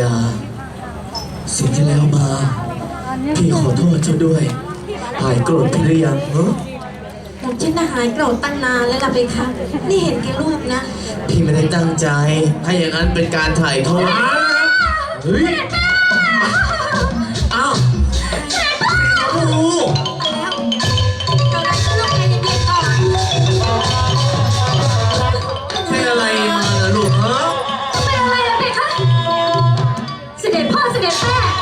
ยา สิ่งที่แล้วมา พี่ขอโทษเจ้าด้วย หายโกรธพี่หรือยังเนอะผมฉันน่ะหายโกรธตั้งนานแล้วล่ะเบคะ นี่เห็นแค่รูปนะ พี่ไม่ได้ตั้งใจ ถ้าอย่างนั้นเป็นการถ่ายโทษเฮ้ย ด็จพ่อเสด็จ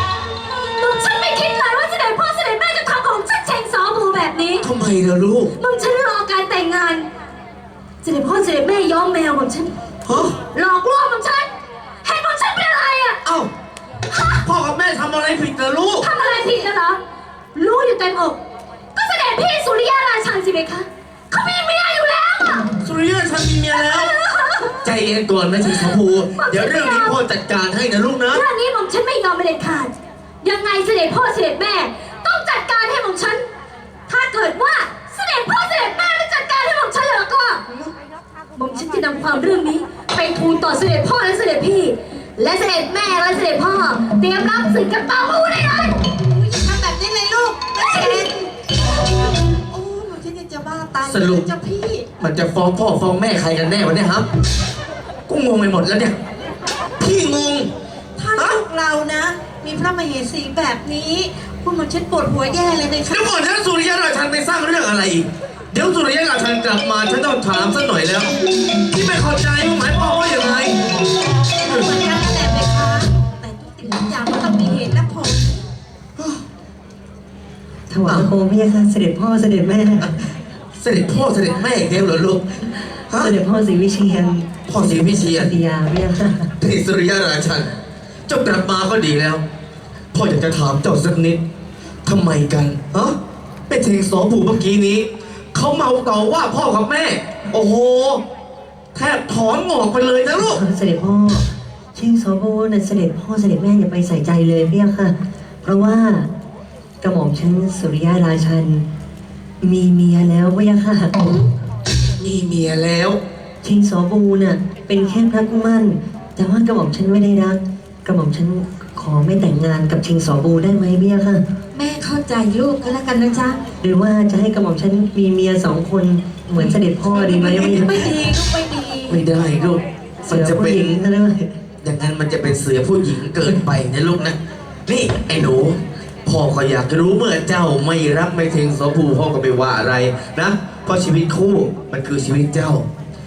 แม่มึงฉันไม่คิดเลยว่าเสด็จพ่อเสด็จแม่จะทำของฉันเชงสอบูแบบนี้ ทำไมล่ะลูกมึงฉันรอการแต่งงาน เสด็จพ่อเสด็จแม่ย้อมแมวของฉัน ฮะหลอกลวงของฉันให้ของฉันเป็นอะไรอะเอ้าพ่อกับแม่ทำอะไรผิดล่ะลูก ทำอะไรผิดนะเหรอรู้อยู่เต็มอก ก็เสด็จพี่สุริยาราชันสิเบคะเขามีเมียอยู่แล้วอะสุริยะฉันมีเมียแล้ว ใจเย็นก่อนนะชิสาภูเดี๋ยวเรื่องนี้พ่อจัดการให้นะลูกนะ เรื่องนี้หม่อมฉันไม่ยอมไม่เด็ดขาด ยังไงเสด็จพ่อเสด็จแม่ ต้องจัดการให้หม่อมฉัน ถ้าเกิดว่าเสด็จพ่อเสด็จแม่ไม่จัดการให้หม่อมฉันแล้วก็หม่อมฉันจะนำความเรื่องนี้ ไปทูลต่อเสด็จพ่อและเสด็จพี่ และเสด็จแม่และเสด็จพ่อ เตรียมรับศึกกับเป่าหูได้เลยอย่าทำแบบนี้เลยลูกแม่เห็นโอ้หนูฉันยังจะบ้าตายสรุปเจ้าพี่ มันจะฟ้องพ่อฟ้องแม่ใครกันแน่วะเนี่ยครับ กูงงไปหมดแล้วเนี่ย พี่งง ถ้าลูกเรานะ มีพระมเหสีแบบนี้คุณหมอฉันปวดหัวแย่เลยนะคะเดี๋ยวก่อนนะสุริยะราชันไปสร้างเรื่องอะไรอีก เดี๋ยวสุริยะราชันกลับมาฉันต้องถามสักหน่อยแล้วที่ไม่เข้าใจว่าหมายความว่าอย่างไร เหมือนกันนั่นแหละไหมคะ แต่ทุกสิ่งทุกอย่างมันต้องมีเหตุและผลถวายโคมพระยาค่ะเสด็จพ่อเสด็จแม่ เสด็จพ่อเสด็จแม่อีกแล้วเหรอลูกฮะเสด็จพ่อศรีวิเชียนพ่อศรีวิเชียปนฏิยาพระยาค่ะนี่สุริยะราชัน เจ้ากลับมาก็ดีแล้ว พ่ออยากจะถามเจ้าสักนิดทำไมกันฮะเป็นเชงสอผูเมื่อกี้นี้ เขาเมาต่อว่าพ่อกับแม่ โอ้โห แทบถอนงอกไปเลยนะลูก เสด็จพ่อเชิงโซโบน่ะเสด็จพ่อเสด็จแม่อย่าไปใส่ใจเลยพระยาค่ะ เพราะว่ากระหม่อมชั้นสุริยาราชัน มีเมียแล้วพระยาค่ะมีเมียแล้วเชิงโซบูน่ะเป็นแค่พระกุมั่น แต่ว่ากระหม่อมชั้นไม่ได้รัก กระหม่อมชั้นขอไม่แต่งงานกับเชิงโสบูได้ไหมพระยาค่ะ แม่เข้าใจลูกก็แล้วกันนะจ๊ะ หรือว่าจะให้กระหม่อมชั้นมีเมียสองคนเหมือนเสด็จพ่อดีไหมพระยาไม่ค่ะดีลูกไม่ดีไม่ได้ลูกเสืมันอจะผู้เป็น หญิงซะด้วยอย่างนั้นมันจะเป็นเสือผู้หญิงเกินไปนะลูกนะ นี่ไอ้หนู พ่อก็อยากจะรู้เมื่อเจ้าไม่รักไม่เทงสอผูพ่อก็ไม่ว่าอะไรนะเพราะชีวิตคู่มันคือชีวิตเจ้า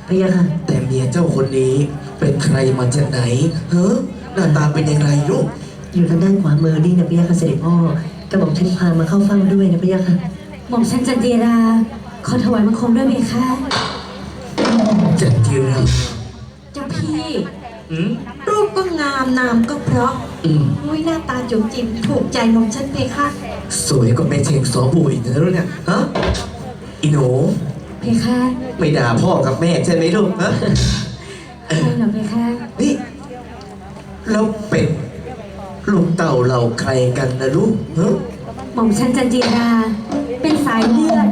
พระยาค่ะแต่เมียเจ้าคนนี้เป็นใครมาจากไหนเฮ้อหน้าตาเป็นอย่างไรลูกอยู่ทางด้านขวามือนี่นะพระยาค่ะเสด็จพ่อกระหม่อมชั้นพามาเข้าเฝ้าด้วยนะพระยาค่ะหม่อมฉันจันเจราขอถวายบังคมด้วยเบคะจันจิราเจ้าพี่ อืมรูปก็งามนามก็เพราะอืมอุ้ยหน้าตาจุ๋มจิ๋มถูกใจหมอมฉันเพคะสวยกว่าแม่เชงสอบุยนะลูกเนี่ยฮะอีหนูเพคะไม่ด่าพ่อกับแม่ใช่ไหมลูกฮะอะไรเหรอเพคะนี่เราเป็นลูกเต่าเราใครกันนะลูกฮะหม่อมฉันจันเจราเป็นสายเลือด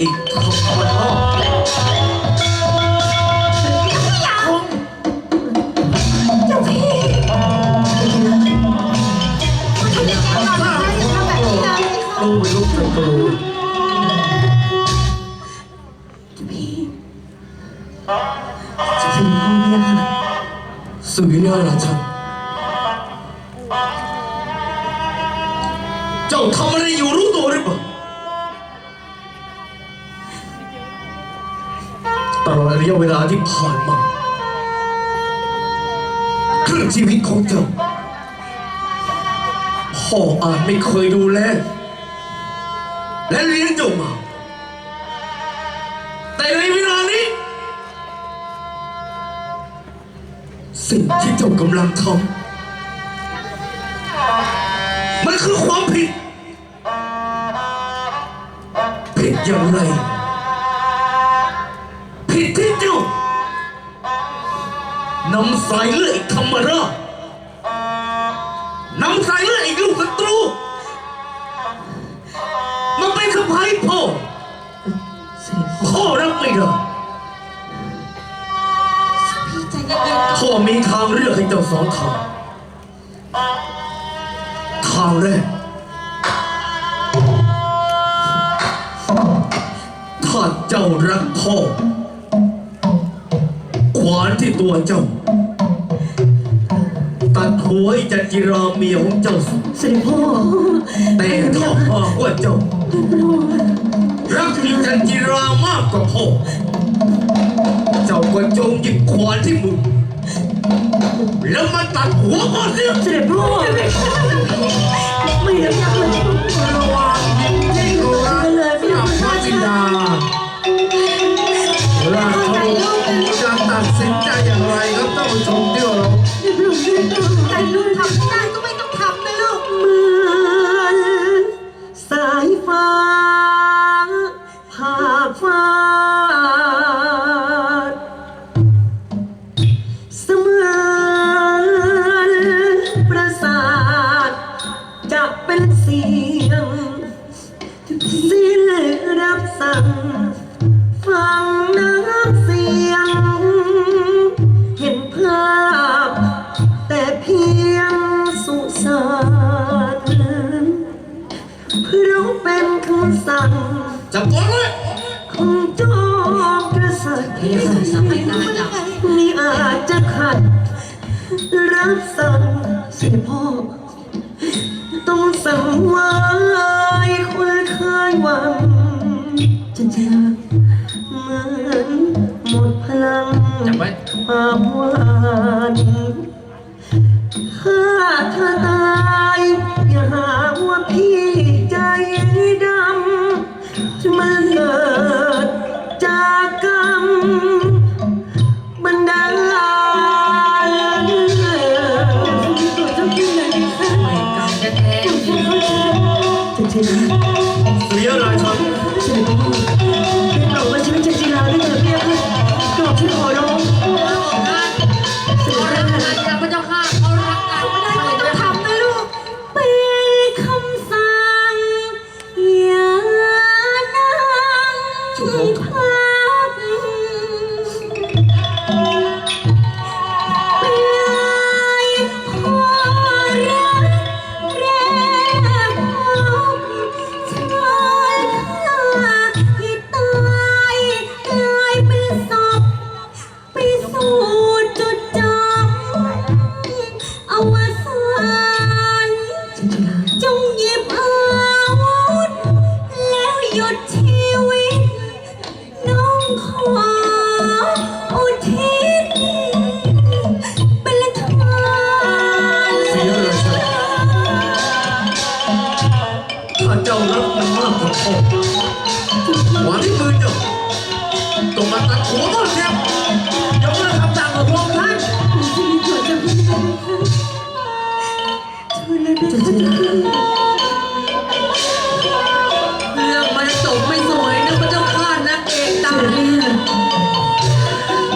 อีกทำไมพ่อเจ้าพี่ทำแบบนี้เลยเพคะรู้ไหมลูกเจ้าก็รู้เสด็จพ่อพระคะสุริยาราชันเจ้าทำอะไรอยู่รู้ ดระยะเวลาที่ผ่านมาครึ่งชีวิตของเจ้าพ่ออาจไม่เคยดูแลและเลี้ยงเจ้ามา แต่ในเวลานี้ สิ่งที่เจ้ากำลังทำมันคือความผิด ผิดอย่างไร นำสายเลือดอีกธรรมรานำสายเลือดอีกลูกศัตรูมาเป็นสะพ้ายพ่อพ่อรับไม่ได้พี่ใจเย็นๆอพ่อมีทางเลือกให้เจ้าสองทางทางแรกถ้าเจ้ารักพ่อ วานที่ตัวเจ้า ตัดหัวอ้จันจิราเมียของเจ้า เสด็พ่อแต่ข้าพ่อว่าเจ้า รักอีจันจิรามากกว่าพ่อ เจ้าก็จงหยิบขวานที่มือแล้วมาตัดหัวพ่อเสียเสิพ่อไม่ได้ยังเลยระวังยิงที่หัวไม่ได้ยังเลยจินดาราชบุต ตัดสินใจอย่างไรครับท่นชมที่เคาแต่ลุงทำได้ มีอาจจะขัด รับสั่งสด็จพ่อ ต้องสั่งไว้คนเคยหวังจะเจอเหมือนหมดพลังจับไว้ ความหวานถ้าเธอตาย อย่าหาว่าพี่ใจดำจะมาเกิดจากกรรม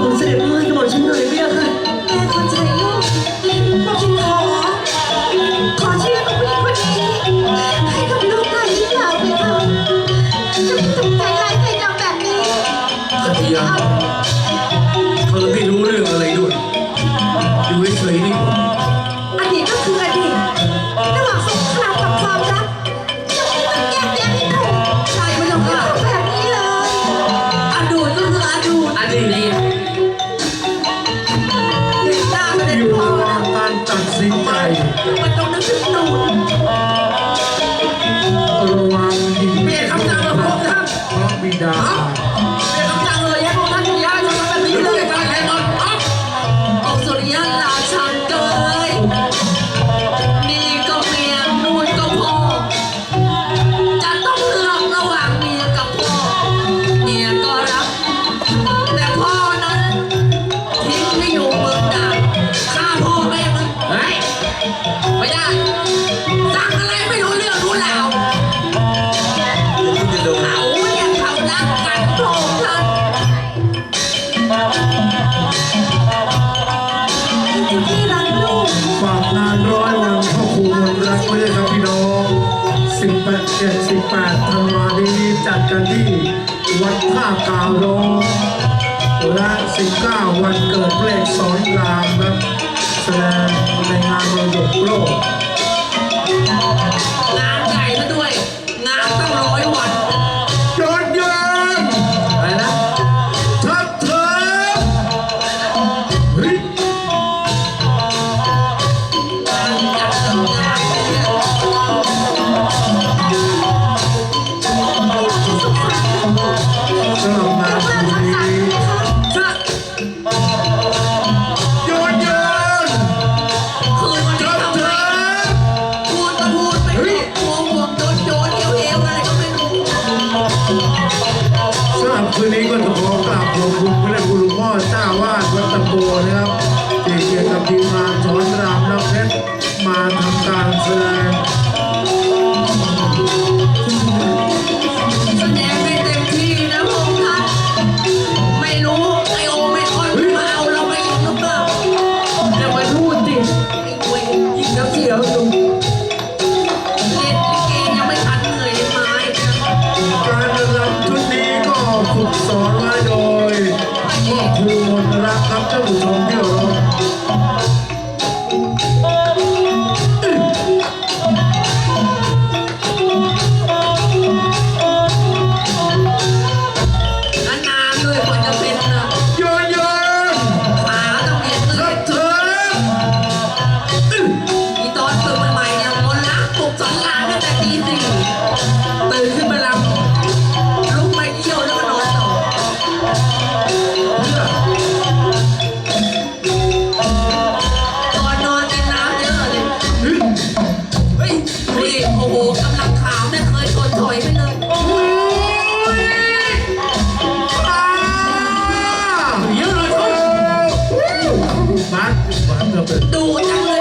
我再不 Eu não deixa não. กันที่วัดท่ากาวร้องและสิบเก้าวันเกิดเลขสอนรามครับแสดงในงานรดับโลก บ้าดูจัง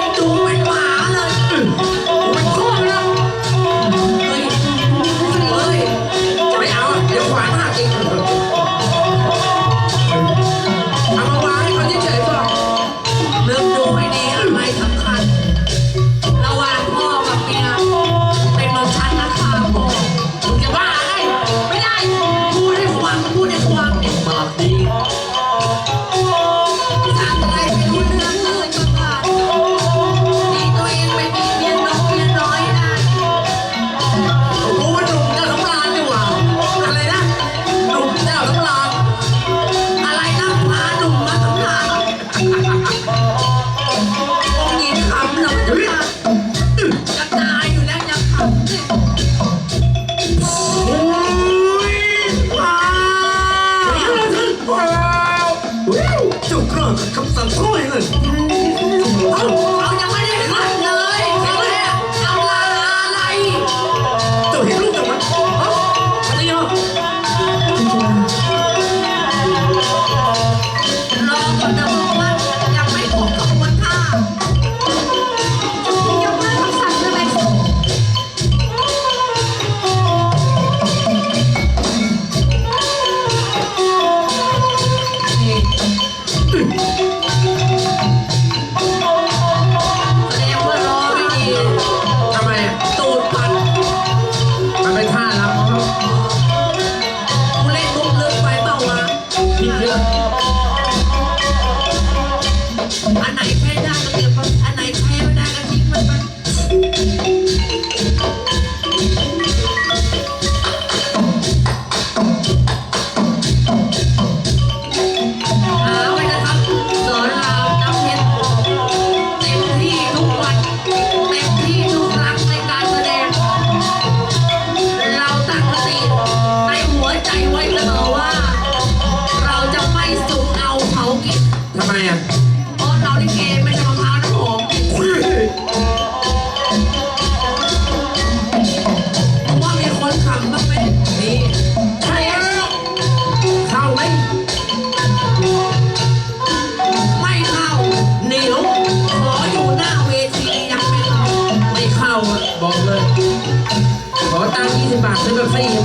그런 협상 프로에는 the fame.